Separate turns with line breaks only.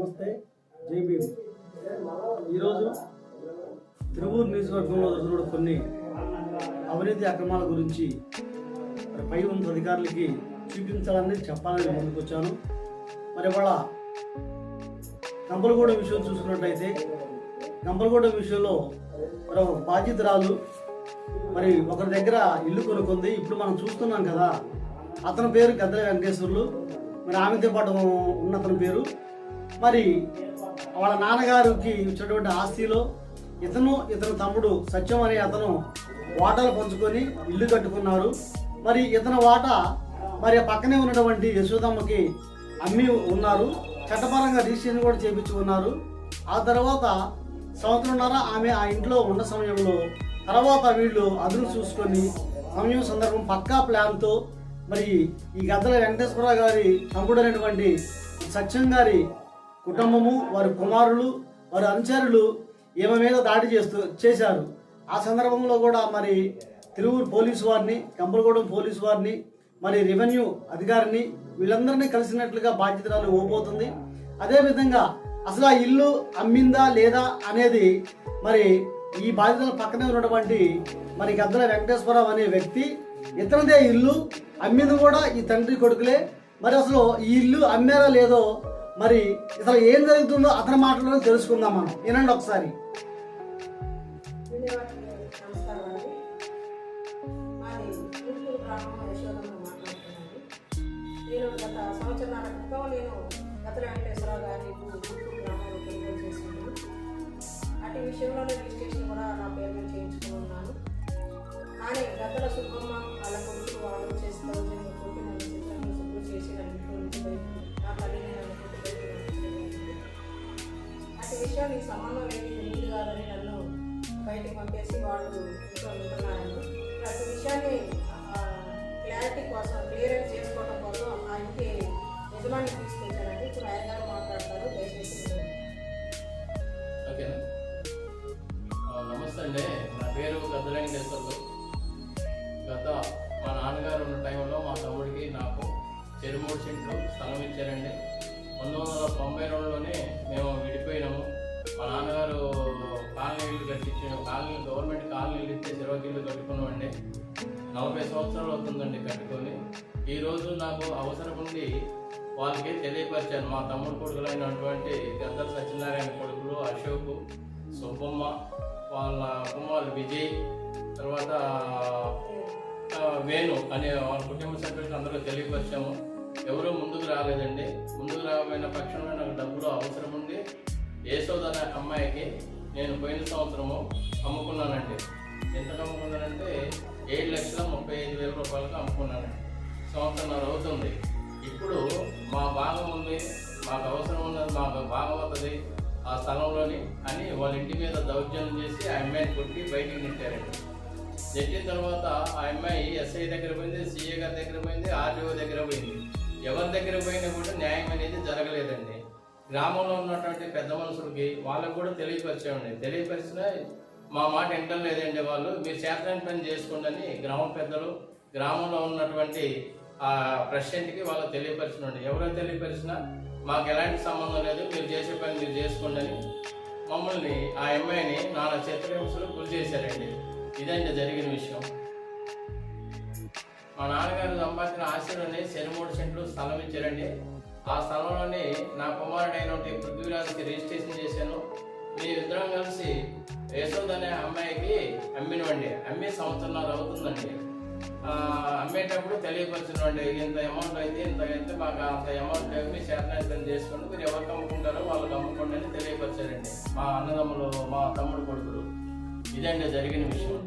నమస్తే. జై ఈరోజు తిరువూరు నియోజకవర్గంలో జరుగుతున్న కొన్ని అవినీతి అక్రమాల గురించి పై ఉన్న అధికారులకి చూపించాలని చెప్పాలని ముందుకు వచ్చాను. మరి ఇవాళ గంపలగూడ విషయం చూసుకున్నట్టయితే గంపలగూడ విషయంలో మరి ఒక బాధ్యతరాలు మరి ఒకరి దగ్గర ఇల్లు కొనుక్కుంది. ఇప్పుడు మనం చూస్తున్నాం కదా అతని పేరు గద్దెల వెంకటేశ్వర్లు. మరి ఆమెతో పాటు ఉన్న అతని పేరు మరి వాళ్ళ నాన్నగారికి ఇచ్చినటువంటి ఆస్తిలో ఇతను ఇతని తమ్ముడు సత్యం అనే అతను వాటాలు పంచుకొని ఇల్లు కట్టుకున్నారు. మరి ఇతని వాటా మరి పక్కనే ఉన్నటువంటి యశోదమ్మకి అమ్మి ఉన్నారు. చట్టపరంగా రిజిస్ట్రేషన్ కూడా చేపించుకున్నారు ఆ తర్వాత సంవత్సరంన్నర ఆమె ఆ ఇంట్లో ఉన్న సమయంలో తర్వాత వీళ్ళు అదును చూసుకొని సమయం సందర్భం పక్కా ప్లాన్తో మరి ఈ గద్దల వెంకటేశ్వరరావు గారి తమ్ముడైనటువంటి సత్యం గారి కుటుంబము వారి కుమారులు వారి అనుచరులు ఈమె మీద దాడి చేస్తూ చేశారు. ఆ సందర్భంలో కూడా మరి తిరువురు పోలీసు వారిని కంపలగూడెం పోలీసు వారిని మరి రెవెన్యూ అధికారిని వీళ్ళందరినీ కలిసినట్లుగా బాధ్యతలు ఇవ్వబోతుంది. అదేవిధంగా అసలు ఆ ఇల్లు అమ్మిందా లేదా అనేది మరి ఈ బాధ్యతల పక్కనే ఉన్నటువంటి మరి గద్దల వెంకటేశ్వరరావు అనే వ్యక్తి ఇతనిదే ఇల్లు అమ్మింది కూడా ఈ తండ్రి కొడుకులే. మరి అసలు ఈ ఇల్లు అమ్మారా లేదో మరి అసలు ఏం జరుగుతుందో అతని మాటలో తెలుసుకుందాం మనం. వినండి ఒకసారి.
నేను గత సంవత్సరాల క్రితం నేను గత వెంకటేశ్వరరావు గారి గుంటూరు గ్రామంలో కొనుగోలు చేసుకున్నాను అటు విషయంలో రిజిస్ట్రేషన్ కూడా విషయం నీకు సంబంధం లేదు కాదని నన్ను బయటకు పంపేసి వాళ్ళు ఇంట్లో ఉంటున్నారని. ప్రతి విషయాన్ని క్లారిటీ కోసం క్లియరెన్స్ చేసుకోవడం కోసం ఆ ఇంటి యజమాని తీసుకొచ్చానండి ఇప్పుడు ఆయన గారు మాట్లాడతారు. దయచేసి
ఓకేనా నమస్తే అండి. నా పేరు గద్దలెంకటేశ్వర్లు గత మా నాన్నగారు ఉన్న టైంలో మా తమ్ముడికి నాకు చెరుమూడు సెంట్లు స్థలం ఇచ్చారండి. పంతొమ్మిది వందల తొంభై రెండులోనే మేము విడిపోయినాము. నేను కాలనీ గవర్నమెంట్ కాలనీ ఇల్లు ఇస్తే కట్టుకున్నామండి నలభై సంవత్సరాలు అవుతుందండి కట్టుకొని. ఈరోజు నాకు అవసరం ఉండి వాళ్ళకి తెలియపరిచాను. మా తమ్ముడు కొడుకులైనటువంటి గద్దల సత్యనారాయణ కొడుకులు అశోక్ సుబ్బమ్మ వాళ్ళ కుమారుడు విజయ్ తర్వాత వేణు అనే వాళ్ళ కుటుంబ సభ్యులకు అందరూ తెలియపరిచాము. ఎవరూ ముందుకు రాలేదండి. ముందుకు రాకపోయిన పక్షంలో నాకు డబ్బులు అవసరం ఉంది యశోద అనే అమ్మాయికి నేను పోయిన సంవత్సరము అమ్ముకున్నానండి. ఎంత అమ్ముకున్నానంటే ఏడు లక్షల ముప్పై ఐదు వేల రూపాయలకు అమ్ముకున్నానండి. సంవత్సరంన్నర అవుతుంది. ఇప్పుడు మా భాగం ఉంది మాకు అవసరం ఉన్నది మాకు భాగం అవుతుంది ఆ స్థలంలోని అని వాళ్ళ ఇంటి మీద దౌర్జన్యం చేసి ఆ అమ్మాయిని కొట్టి బయటికి నెట్టారండి. నెట్టిన తర్వాత ఆ అమ్మాయి ఎస్ఐ దగ్గర పోయింది సిఏ గారి దగ్గర పోయింది ఆర్డీఓ దగ్గర పోయింది. ఎవరి దగ్గర పోయినా కూడా న్యాయం అనేది జరగలేదండి. గ్రామంలో ఉన్నటువంటి పెద్ద మనుషులకి వాళ్ళకు కూడా తెలియపరిచేయండి తెలియపరిచిన మా మాట ఎంటర్ లేదండి వాళ్ళు. మీరు చేతనైన పని చేసుకోండి అని గ్రామ పెద్దలు గ్రామంలో ఉన్నటువంటి ఆ ప్రెసిడెంట్కి వాళ్ళు తెలియపరిచినండి ఎవరో తెలియపరిచినా మాకు ఎలాంటి సంబంధం లేదు. మీరు చేసే పని మీరు చేసుకోండి అని మమ్మల్ని ఆ అమ్మాయిని నానా చిత్రహింసలు గురి చేశారండి. ఇదండి జరిగిన విషయం. మా నాన్నగారు సంపాదించిన ఆశలోనే శనిమూడు సెంట్లు స్థలం ఇచ్చారండి. ఆ స్థలంలోనే నా కుమారుడైనటువంటి పృథ్వీరాజుకి రిజిస్ట్రేషన్ చేశాను. మీ ఇద్దరం కలిసి యశోద్ అనే అమ్మాయికి అమ్మినవండి అమ్మి సంవత్సరంన్నర అవుతుందండి. అమ్మేటప్పుడు తెలియపరచినండి ఇంత అమౌంట్ అయితే ఇంత అయితే మాకు అంత అమౌంట్ మీ శాతనాయతం చేసుకోండి మీరు ఎవరికి అమ్ముకుంటారో వాళ్ళకి అమ్ముకోండి అని తెలియపరిచారండి మా అన్నదమ్ములు మా తమ్ముడు కొడుకులు. ఇదండి జరిగిన విషయం.